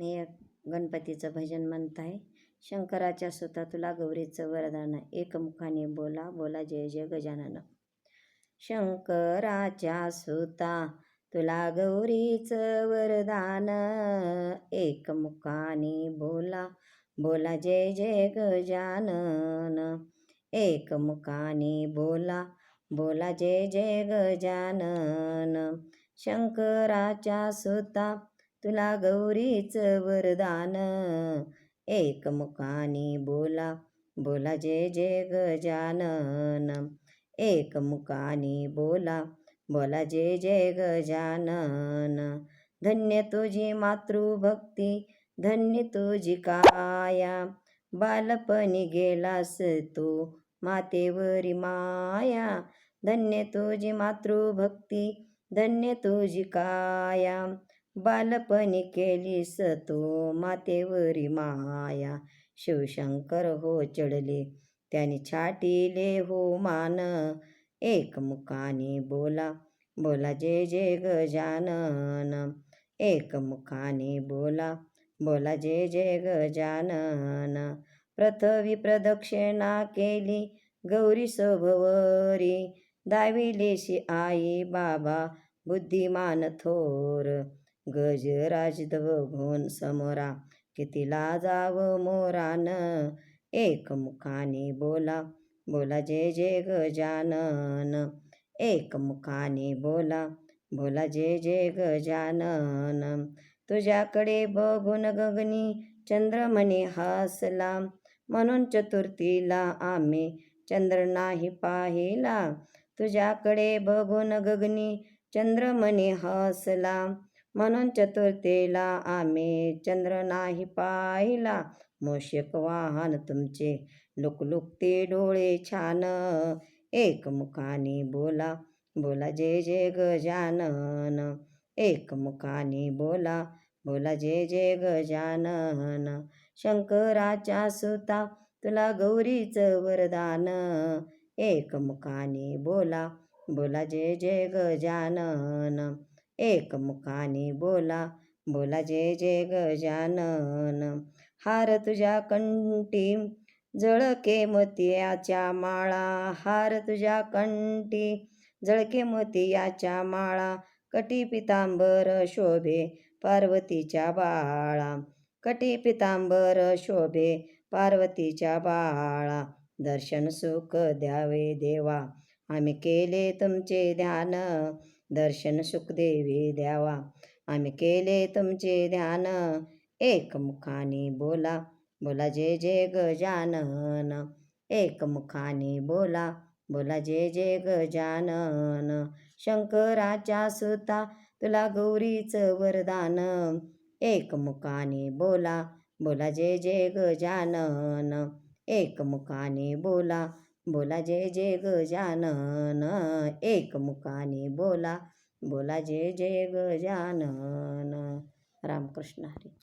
मी एक गणपतीचं भजन म्हणत आहे शंकराच्या सुता तुला गौरीचं वरदान एकमुखाने बोला बोला जय जय गजानन. शंकराच्या सुता तुला गौरीचं वरदान एकमुखाने बोला बोला जय जय गजानन. एकमुखाने बोला बोला जय जय गजानन. शंकराच्या सुता तुला गौरीचं वरदान. एकमुखाने बोला बोला जे जे गजानन एकमुखाने बोला बोला जे जय गजानन धन्य तुझी मातृभक्ती धन्य तुझी काया. बालपणी गेलास तू मातेवरी माया. धन्य तुझी मातृभक्ती धन्य तुझी काया. बालपणी केलीस तू मातेवरी माया. शिवशंकर हो चढले त्याने छाटिले हो मान. एकमुखाने बोला बोला जे जे गजानन एकमुखाने बोला बोला जे जे गजानन प्रथवी प्रदक्षिणा केली गौरी सभवरी. दाविलेशी आई बाबा बुद्धिमान थोर. गजराज बघून समोरा कितीला जाव मोरान? एकमुखाने बोला बोला जे जे गजानन. एकमुखाने बोला बोला जे जे गजानन. तुझ्याकडे बघून गगनी चंद्रमणी हसला म्हणून चतुर्थीला आम्ही चंद्र नाही पाहिला. तुझ्याकडे बघून गगनी चंद्रमणी हसला म्हणून चतुर्थीला आम्ही चंद्र नाही पाहिला. मोशक वाहन तुमचे लुकलुकते डोळे छान. एकमुखाने बोला बोला जे जे गजानन एकमुखाने बोला बोला जे जे गजानन शंकराच्या सुता तुला गौरीचं वरदान. एकमुखाने बोला बोला जे जे गजानन एकमुखाने बोला बोला जय जय गजानन हार तुझ्या कंटी जळके मोतियाच्या माळा. हार तुझ्या कंटी जळके मोतियाच्या माळा. कटी पितांबर शोभे पार्वतीच्या बाळा. कटी पितांबर शोभे पार्वतीच्या बाळा. दर्शन सुख द्यावे देवा आम्ही केले तुमचे ध्यान. दर्शन सुखदेवी द्यावा. आम्ही केले तुमचे ध्यान. एकमुखाने बोला. बोला जे जे गजानन एकमुखाने बोला. बोला जे जे गजानन शंकराच्या सुता तुला गौरीचं वरदान. एकमुखाने बोला. बोला जे जे गजानन एकमुखाने बोला. बोला जय जय गजानन एकमुखाने बोला. बोला जय जय गजानन रामकृष्ण हरी.